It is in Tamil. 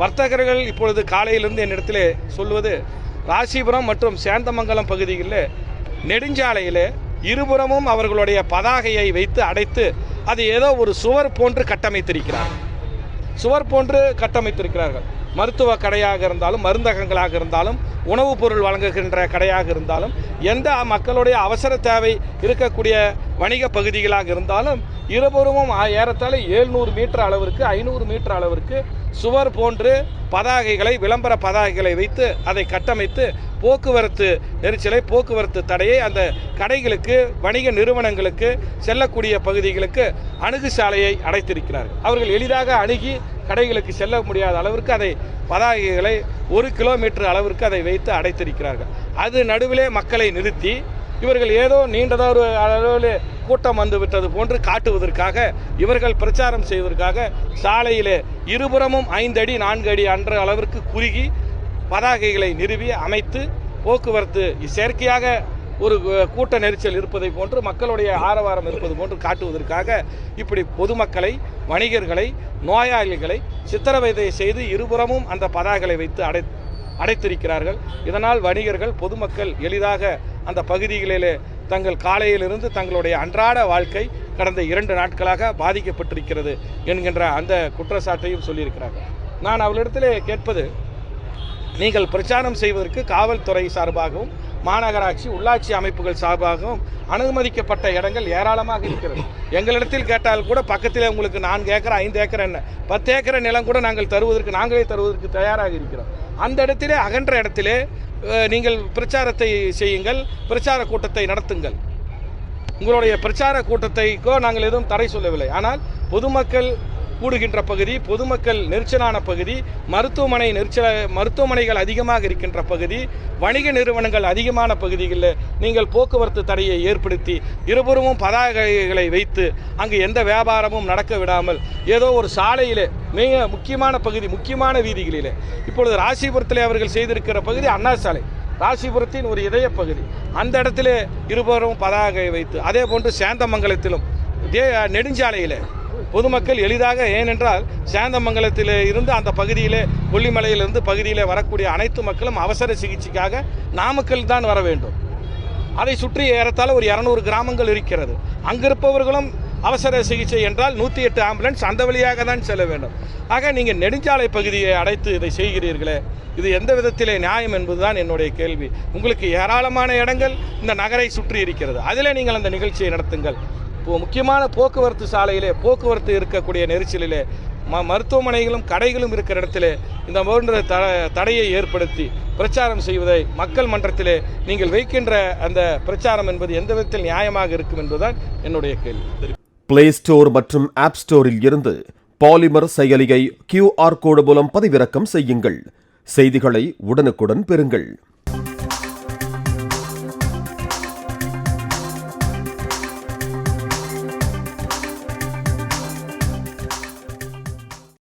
வர்த்தகர்கள் இப்பொழுது காலையிலிருந்து என்னிடத்திலே சொல்வது ராசிபுரம் மற்றும் சேந்தமங்கலம் பகுதிகளில் நெடுஞ்சாலையில் இருபுறமும் அவர்களுடைய பதாகையை வைத்து அடைத்து அது ஏதோ ஒரு சுவர் போன்று கட்டமைத்திருக்கிறார் சுவர் போன்று கட்டமைத்திருக்கிறார்கள். மருத்துவ கடையாக இருந்தாலும் மருந்தகங்களாக இருந்தாலும் உணவுப் பொருள் வழங்குகின்ற கடையாக இருந்தாலும் எந்த மக்களுடைய அவசர தேவை இருக்கக்கூடிய வணிக பகுதிகளாக இருந்தாலும் இருபுறமும் ஆ- ஏறத்தாழ ஏழ்நூறு மீட்டர் அளவிற்கு ஐநூறு மீட்டர் அளவிற்கு சுவர் போன்று பதாகைகளை விளம்பர பதாகைகளை வைத்து அதை கட்டமைத்து போக்குவரத்து நெரிச்சலை போக்குவரத்து தடையை அந்த கடைகளுக்கு வணிக நிறுவனங்களுக்கு செல்லக்கூடிய பகுதிகளுக்கு அணுகு சாலையை அடைத்திருக்கிறார்கள். அவர்கள் எளிதாக அணுகி கடைகளுக்கு செல்ல முடியாத அளவிற்கு அதை பதாகைகளை ஒரு கிலோமீட்டர் அளவிற்கு அதை வைத்து அடைத்திருக்கிறார்கள். அது நடுவிலே மக்களை நிறுத்தி இவர்கள் ஏதோ நீண்டதொரு அளவில் கூட்டம் வந்து விட்டது போன்று காட்டுவதற்காக இவர்கள் பிரச்சாரம் செய்வதற்காக சாலையிலே இருபுறமும் ஐந்து அடி நான்கு அடி அன்ற அளவிற்கு குறுகி பதாகைகளை நிறுவி அமைத்து போக்குவரத்து செயற்கையாக ஒரு கூட்ட நெரிசல் இருப்பதை போன்று மக்களுடைய ஆரவாரம் இருப்பது போன்று காட்டுவதற்காக இப்படி பொதுமக்களை வணிகர்களை நோயாளிகளை சித்திரவதை செய்து இருபுறமும் அந்த பதாகளை வைத்து அடை அடைத்திருக்கிறார்கள். இதனால் வணிகர்கள் பொதுமக்கள் எளிதாக அந்த பகுதிகளிலே தங்கள் காலையிலிருந்து தங்களுடைய அன்றாட வாழ்க்கை கடந்த இரண்டு நாட்களாக பாதிக்கப்பட்டிருக்கிறது என்கின்ற அந்த குற்றச்சாட்டையும் சொல்லியிருக்கிறார்கள். நான் அவளிடத்திலே கேட்பது நீங்கள் பிரச்சாரம் செய்வதற்கு காவல்துறை சார்பாகவும் மாநகராட்சி உள்ளாட்சி அமைப்புகள் சார்பாகவும் அனுமதிக்கப்பட்ட இடங்கள் ஏராளமாக இருக்கிறது. எங்களிடத்தில் கேட்டால் கூட பக்கத்தில் உங்களுக்கு நான்கு ஏக்கர் ஐந்து ஏக்கர் என்ன? பத்து ஏக்கர் நிலம் கூட நாங்கள் தருவதற்கு நாங்களே தருவதற்கு தயாராக இருக்கிறோம். அந்த இடத்திலே அகன்ற இடத்திலே நீங்கள் பிரச்சாரத்தை செய்யுங்கள் பிரச்சார கூட்டத்தை நடத்துங்கள். உங்களுடைய பிரச்சார கூட்டத்தைக்கோ நாங்கள் எதுவும் தடை சொல்லவில்லை. ஆனால் பொதுமக்கள் கூடுகின்ற பகுதி பொதுமக்கள் நெரிச்சலான பகுதி மருத்துவமனை நெரிச்சல மருத்துவமனைகள் அதிகமாக இருக்கின்ற பகுதி வணிக நிறுவனங்கள் அதிகமான பகுதிகளில் நீங்கள் போக்குவரத்து தடையை ஏற்படுத்தி இருபுறமும் பதாகைகளை வைத்து அங்கு எந்த வியாபாரமும் நடக்க விடாமல் ஏதோ ஒரு சாலையில் மிக முக்கியமான பகுதி முக்கியமான வீதிகளில் இப்பொழுது ராசிபுரத்தில் அவர்கள் செய்திருக்கிற பகுதி அண்ணா சாலை. ராசிபுரத்தின் ஒரு இதய பகுதி. அந்த இடத்துல இருபுறமும் பதாகை வைத்து அதே போன்று சேந்தமங்கலத்திலும் இதே நெடுஞ்சாலையில் பொதுமக்கள் எளிதாக ஏனென்றால் சேந்தமங்கலத்தில் இருந்து அந்த பகுதியிலே கொல்லிமலையிலிருந்து பகுதியிலே வரக்கூடிய அனைத்து மக்களும் அவசர சிகிச்சைக்காக நாமக்கல் தான் வர வேண்டும். அதை சுற்றி ஏறத்தால் ஒரு இரநூறு கிராமங்கள் இருக்கிறது. அங்கிருப்பவர்களும் அவசர சிகிச்சை என்றால் நூற்றி எட்டு ஆம்புலன்ஸ் அந்த வழியாக தான் செல்ல வேண்டும். ஆக நீங்கள் நெடுஞ்சாலை பகுதியை அடைத்து இதை செய்கிறீர்களே இது எந்த விதத்திலே நியாயம் என்பதுதான் என்னுடைய கேள்வி. உங்களுக்கு ஏராளமான இடங்கள் இந்த நகரை சுற்றி இருக்கிறது. அதிலே நீங்கள் அந்த நிகழ்ச்சியை நடத்துங்கள். முக்கியமான போக்குவரத்து சாலையிலே போக்குவரத்து இருக்கக்கூடிய நெரிசலிலே ம மருத்துவமனைகளும் கடைகளும் இருக்கிற இடத்திலே இந்த போன்ற த தடையை ஏற்படுத்தி பிரச்சாரம் செய்வதை மக்கள் மன்றத்திலே நீங்கள் வைக்கின்ற அந்த பிரச்சாரம் என்பது எந்த விதத்தில் நியாயமாக இருக்கும் என்பதுதான் என்னுடைய கேள்வி. பிளே ஸ்டோர் மற்றும் ஆப் ஸ்டோரில் இருந்து பாலிமர் செயலியை கியூஆர் கோடு மூலம் பதிவிறக்கம் செய்யுங்கள். செய்திகளை உடனுக்குடன் பெறுங்கள்.